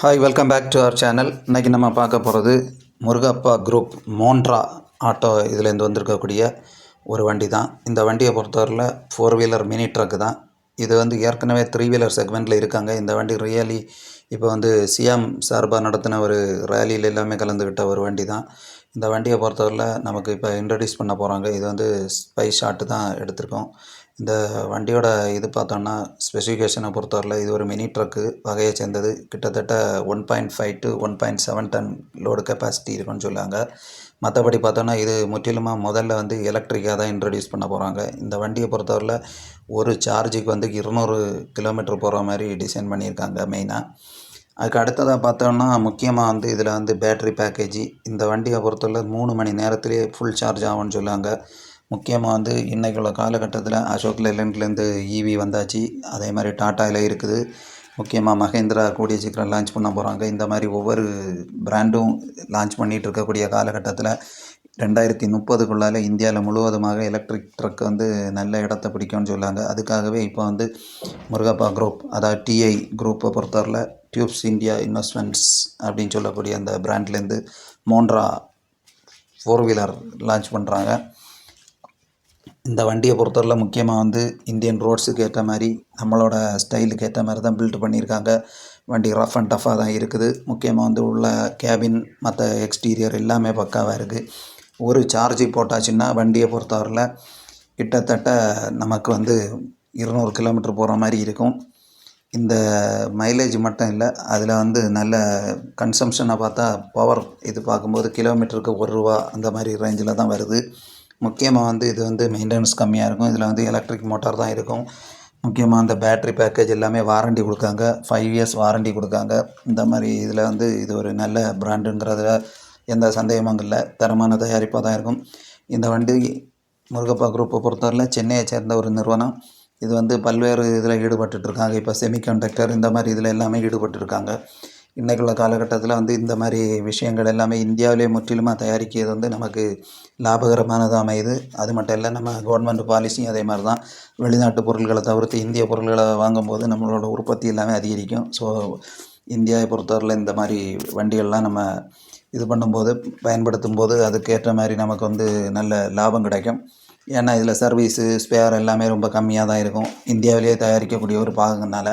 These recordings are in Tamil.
Hi welcome back to our channel இன்றைக்கி நம்ம பார்க்க போகிறது முருகப்பா குரூப் மோன்ட்ரா ஆட்டோ இதுலேருந்து வந்திருக்கக்கூடிய ஒரு வண்டி தான் இந்த வண்டியை பொறுத்தவரையில் ஃபோர் வீலர் மினி ட்ரக்கு தான். இது வந்து ஏற்கனவே த்ரீ வீலர் செக்மெண்ட்டில் இருக்காங்க. இந்த வண்டி ரியலி இப்போ வந்து சிஎம் சார்பாக நடத்தின ஒரு ரேலியில் எல்லாமே கலந்துக்கிட்ட ஒரு வண்டி தான் இந்த வண்டியை பொறுத்தவரையில் நமக்கு இப்போ இன்ட்ரடியூஸ் பண்ண போகிறாங்க இது வந்து ஸ்பை ஷாட்டு தான் எடுத்திருக்கோம். இந்த வண்டியோட இது பார்த்தோன்னா ஸ்பெசிஃபிகேஷனை பொறுத்தவரையில் இது ஒரு மினி ட்ரக்கு வகையை சேர்ந்தது. கிட்டத்தட்ட one point five to one point seven ton load capacity இருக்குன்னு சொல்லுவாங்க. மற்றபடி பார்த்தோன்னா இது முற்றிலுமாக முதல்ல வந்து எலக்ட்ரிக்காக தான் இன்ட்ரடியூஸ் பண்ண போகிறாங்க இந்த வண்டியை பொறுத்தவரையில் ஒரு சார்ஜுக்கு வந்து இருநூறு கிலோமீட்டர் போகிற மாதிரி டிசைன் பண்ணியிருக்காங்க மெயினாக அதுக்கு அடுத்ததாக பார்த்தோன்னா முக்கியமாக வந்து இதில் வந்து பேட்ரி பேக்கேஜி இந்த வண்டியை பொறுத்தவரை மூணு மணி நேரத்துலேயே ஃபுல் சார்ஜ் ஆகும்னு சொல்லுவாங்க முக்கியமாக வந்து இன்றைக்கு உள்ள காலகட்டத்தில் அசோக் லேலண்ட்லேருந்து ஈவி வந்தாச்சு. அதே மாதிரி டாட்டாவில் இருக்குது. முக்கியமாக மகேந்திரா கூடிய சீக்கிரம் லான்ச் பண்ண போகிறாங்க இந்த மாதிரி ஒவ்வொரு பிராண்டும் லான்ச் பண்ணிகிட்டு இருக்கக்கூடிய காலகட்டத்தில் ரெண்டாயிரத்தி முப்பதுக்குள்ளால் இந்தியாவில் முழுவதுமாக எலக்ட்ரிக் ட்ரக் வந்து நல்ல இடத்த பிடிக்கும்னு சொல்லாங்க. அதுக்காகவே இப்போ வந்து முருகப்பா குரூப் அதாவது டிஐ குரூப்பை பொறுத்தவரையில் டியூப்ஸ் இந்தியா இன்வெஸ்ட்மெண்ட்ஸ் அப்படின்னு சொல்லக்கூடிய அந்த பிராண்ட்லேருந்து மோண்ட்ரா ஃபோர் வீலர் லான்ச் பண்ணுறாங்க இந்த வண்டியை பொறுத்தவரையில் முக்கியமாக வந்து இந்தியன் ரோட்ஸுக்கு ஏற்ற மாதிரி நம்மளோட ஸ்டைலுக்கு ஏற்ற மாதிரி தான் பில்ட் பண்ணியிருக்காங்க. வண்டி ரஃப் அண்ட் டஃப்பாக தான் இருக்குது. முக்கியமாக வந்து உள்ள கேபின் மற்ற எக்ஸ்டீரியர் எல்லாமே பக்காவாக இருக்குது ஒரு சார்ஜ் போட்டாச்சுன்னா வண்டியை பொறுத்தவரையில் கிட்டத்தட்ட நமக்கு வந்து இருநூறு கிலோமீட்டர் போகிற மாதிரி இருக்கும். இந்த மைலேஜ் மட்டும் இல்லை அதில் வந்து நல்ல கன்சம்ஷனை பார்த்தா பவர் இது பார்க்கும்போது கிலோமீட்டருக்கு ஒரு ரூபா அந்த மாதிரி ரேஞ்சில் தான் வருது. முக்கியமாக வந்து இது வந்து மெயின்டெனன்ஸ் கம்மியாக இருக்கும். இதில் வந்து எலக்ட்ரிக் மோட்டார் தான் இருக்கும். முக்கியமாக அந்த பேட்ரி பேக்கேஜ் எல்லாமே வாரண்டி கொடுக்காங்க. ஃபைவ் இயர்ஸ் வாரண்டி கொடுக்காங்க. இந்த மாதிரி இதில் வந்து இது ஒரு நல்ல பிராண்டுங்கிறதுல எந்த சந்தேகமும் இல்லை. தரமான தயாரிப்பாக தான் இருக்கும். இந்த வண்டி முருகப்பா குரூப்பை பொறுத்தவரையில் சென்னையை சேர்ந்த ஒரு நிறுவனம். இது வந்து பல்வேறு இதில் ஈடுபட்டுருக்காங்க இப்போ செமிகண்டக்டர் இந்த மாதிரி இதில் எல்லாமே ஈடுபட்டுருக்காங்க இன்றைக்குள்ள காலகட்டத்தில் வந்து இந்த மாதிரி விஷயங்கள் எல்லாமே இந்தியாவிலே முற்றிலுமாக தயாரிக்கிறது வந்து நமக்கு லாபகரமானதாக அமையுது. அது மட்டும் இல்லை நம்ம கவர்மெண்ட் பாலிசியும் அதே மாதிரி தான் வெளிநாட்டு பொருள்களை தவிர்த்து இந்திய பொருட்களை வாங்கும்போது நம்மளோட உற்பத்தி எல்லாமே அதிகரிக்கும். ஸோ இந்தியாவை பொறுத்தவரையில் இந்த மாதிரி வண்டிகள்லாம் நம்ம இது பண்ணும்போது பயன்படுத்தும் போது அதுக்கேற்ற மாதிரி நமக்கு வந்து நல்ல லாபம் கிடைக்கும். ஏன்னா இதில் சர்வீஸு ஸ்பேர் எல்லாமே ரொம்ப கம்மியாக தான் இருக்கும். இந்தியாவிலேயே தயாரிக்கக்கூடிய ஒரு பாகங்கனால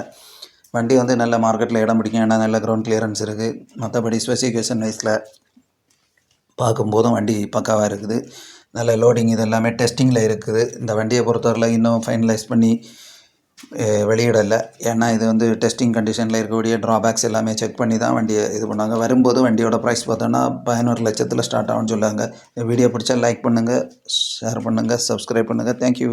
வண்டி வந்து நல்ல மார்க்கெட்டில் இடம் பிடிக்கும். ஏன்னா நல்ல கிரவுண்ட் கிளியரன்ஸ் இருக்குது மற்றபடி ஸ்பெசிஃபிகேஷன் வைஸில் பார்க்கும்போதும் வண்டி பக்காவாக இருக்குது. நல்ல லோடிங் இது எல்லாமே டெஸ்டிங்கில் இருக்குது. இந்த வண்டியை பொறுத்தவரையில் இன்னும் ஃபைனலைஸ் பண்ணி வெளியிடலை. ஏன்னா இது வந்து டெஸ்டிங் கண்டிஷனில் இருக்கக்கூடிய ட்ராபேக்ஸ் எல்லாமே செக் பண்ணி தான் வண்டியை இது பண்ணாங்க வரும்போது வண்டியோட ப்ரைஸ் பார்த்தோன்னா பதினோரு லட்சத்தில் ஸ்டார்ட் ஆகும்னு சொல்லுவாங்க. வீடியோ பிடிச்சா லைக் பண்ணுங்கள் ஷேர் பண்ணுங்கள் சப்ஸ்கிரைப் பண்ணுங்கள் தேங்க்யூ